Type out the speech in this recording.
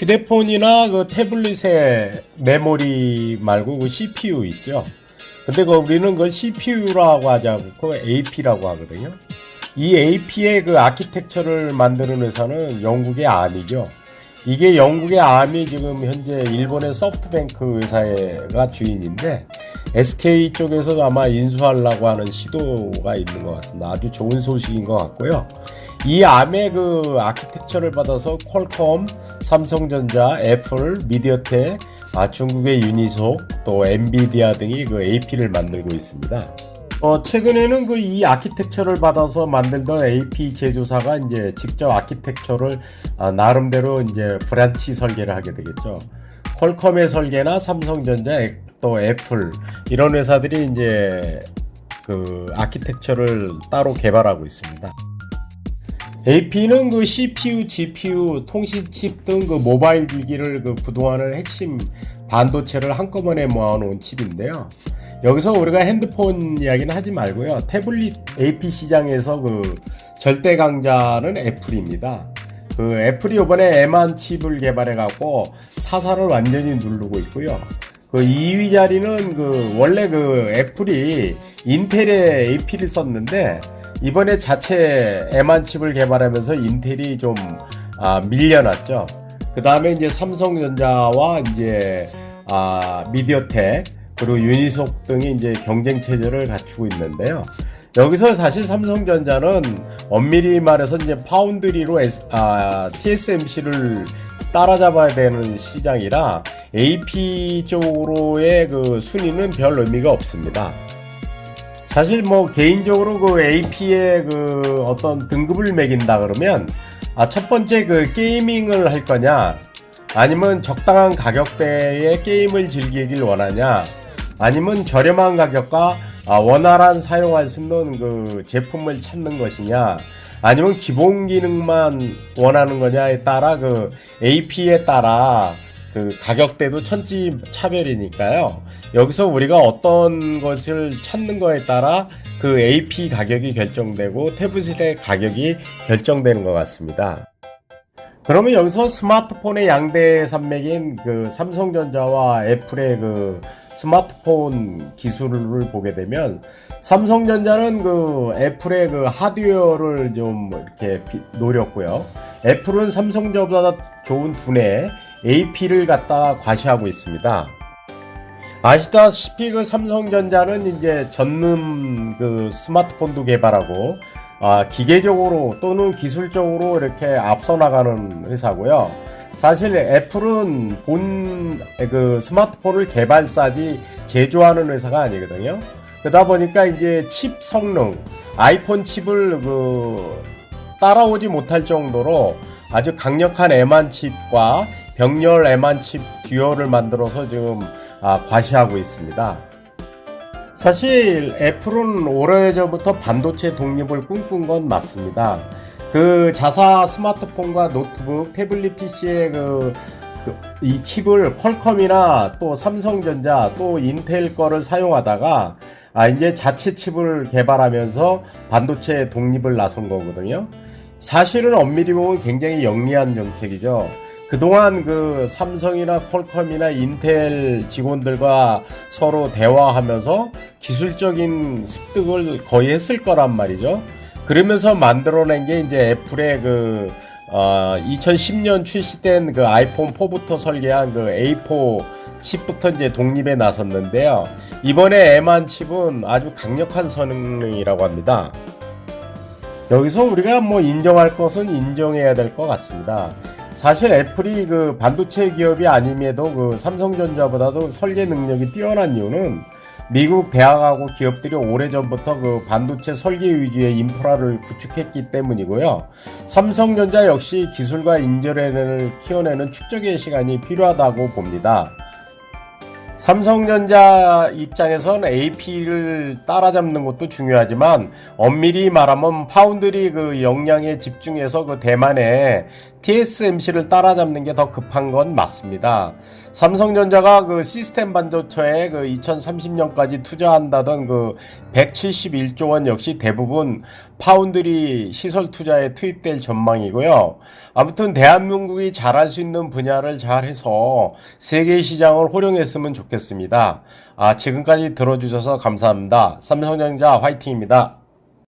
휴대폰이나 그 태블릿의 메모리 말고 그 CPU 있죠. 근데 그 우리는 그 CPU라고 하지 않고 AP라고 하거든요. 이 AP의 그 아키텍처를 만드는 회사는 영국의 암이죠. 이게 영국의 암이 지금 현재 일본의 소프트뱅크 회사가 주인인데 SK 쪽에서 아마 인수하려고 하는 시도가 있는 것 같습니다. 아주 좋은 소식인 것 같고요. 이 암의 그 아키텍처를 받아서 퀄컴, 삼성전자, 애플, 미디어텍, 아, 중국의 유니속, 또 엔비디아 등이 그 AP를 만들고 있습니다. 어, 최근에는 그 이 아키텍처를 받아서 만들던 AP 제조사가 이제 직접 아키텍처를 아, 나름대로 이제 브란치 설계를 하게 되겠죠. 퀄컴의 설계나 삼성전자, 애- 또 애플 이런 회사들이 이제 그 아키텍처를 따로 개발하고 있습니다. AP는 그 CPU, GPU, 통신칩 등 그 모바일 기기를 그 구동하는 핵심 반도체를 한꺼번에 모아놓은 칩인데요. 여기서 우리가 핸드폰 이야기는 하지 말고요. 태블릿 AP 시장에서 그 절대 강자는 애플입니다. 그 애플이 이번에 M1 칩을 개발해 갖고 타사를 완전히 누르고 있고요. 그 2위 자리는 그 원래 그 애플이 인텔의 AP를 썼는데 이번에 자체 M1 칩을 개발하면서 인텔이 좀 아, 밀려났죠. 그 다음에 이제 삼성전자와 이제 아, 미디어텍 그리고 유니속 등이 이제 경쟁 체제를 갖추고 있는데요. 여기서 사실 삼성전자는 엄밀히 말해서 이제 파운드리로 S- 아, TSMC를 따라잡아야 되는 시장이라 AP 쪽으로의 그 순위는 별 의미가 없습니다. 사실 뭐 개인적으로 그 AP의 그 어떤 등급을 매긴다 그러면 아, 첫 번째 그 게이밍을 할 거냐 아니면 적당한 가격대의 게임을 즐기길 원하냐 아니면 저렴한 가격과 아, 원활한 사용할 수 있는 그 제품을 찾는 것이냐 아니면 기본 기능만 원하는 거냐에 따라 그 AP에 따라 그 가격대도 천지 차별이니까요. 여기서 우리가 어떤 것을 찾는 거에 따라 그 AP 가격이 결정되고 태블릿의 가격이 결정되는 것 같습니다. 그러면 여기서 스마트폰의 양대 산맥인 그 삼성전자와 애플의 그 스마트폰 기술을 보게 되면 삼성전자는 그 애플의 그 하드웨어를 좀 이렇게 비- 노렸고요. 애플은 삼성전자보다 좋은 두뇌 AP를 갖다 과시하고 있습니다. 아시다시피 그 삼성전자는 이제 전문 그 스마트폰도 개발하고 아, 기계적으로 또는 기술적으로 이렇게 앞서 나가는 회사고요. 사실 애플은 본 그 스마트폰을 개발사지 제조하는 회사가 아니거든요. 그러다 보니까 이제 칩 성능, 아이폰 칩을 그 따라오지 못할 정도로 아주 강력한 M1 칩과 병렬 M1 칩 듀얼을 만들어서 지금 아, 과시하고 있습니다. 사실 애플은 오래전부터 반도체 독립을 꿈꾼 건 맞습니다. 그 자사 스마트폰과 노트북, 태블릿 PC의 그, 그, 이 칩을 퀄컴이나 또 삼성전자 또 인텔 거를 사용하다가 아, 이제 자체 칩을 개발하면서 반도체 독립을 나선 거거든요. 사실은 엄밀히 보면 굉장히 영리한 정책이죠. 그동안 그 삼성이나 퀄컴이나 인텔 직원들과 서로 대화하면서 기술적인 습득을 거의 했을 거란 말이죠. 그러면서 만들어낸 게 이제 애플의 그 어, 2010년 출시된 그 아이폰 4부터 설계한 그 A4 칩부터 이제 독립에 나섰는데요. 이번에 M1 칩은 아주 강력한 성능이라고 합니다. 여기서 우리가 뭐 인정할 것은 인정해야 될 것 같습니다. 사실 애플이 그 반도체 기업이 아님에도 그 삼성전자보다도 설계 능력이 뛰어난 이유는 미국 대학하고 기업들이 오래전부터 그 반도체 설계 위주의 인프라를 구축했기 때문이고요. 삼성전자 역시 기술과 인재를 키워내는 축적의 시간이 필요하다고 봅니다. 삼성전자 입장에선 AP를 따라잡는 것도 중요하지만 엄밀히 말하면 파운드리 그 역량에 집중해서 그 대만에 TSMC를 따라잡는 게 더 급한 건 맞습니다. 삼성전자가 그 시스템 반도체에 그 2030년까지 투자한다던 그 171조 원 역시 대부분 파운드리 시설 투자에 투입될 전망이고요. 아무튼 대한민국이 잘할 수 있는 분야를 잘해서 세계 시장을 활용했으면 좋겠습니다. 아, 지금까지 들어주셔서 감사합니다. 삼성전자 화이팅입니다.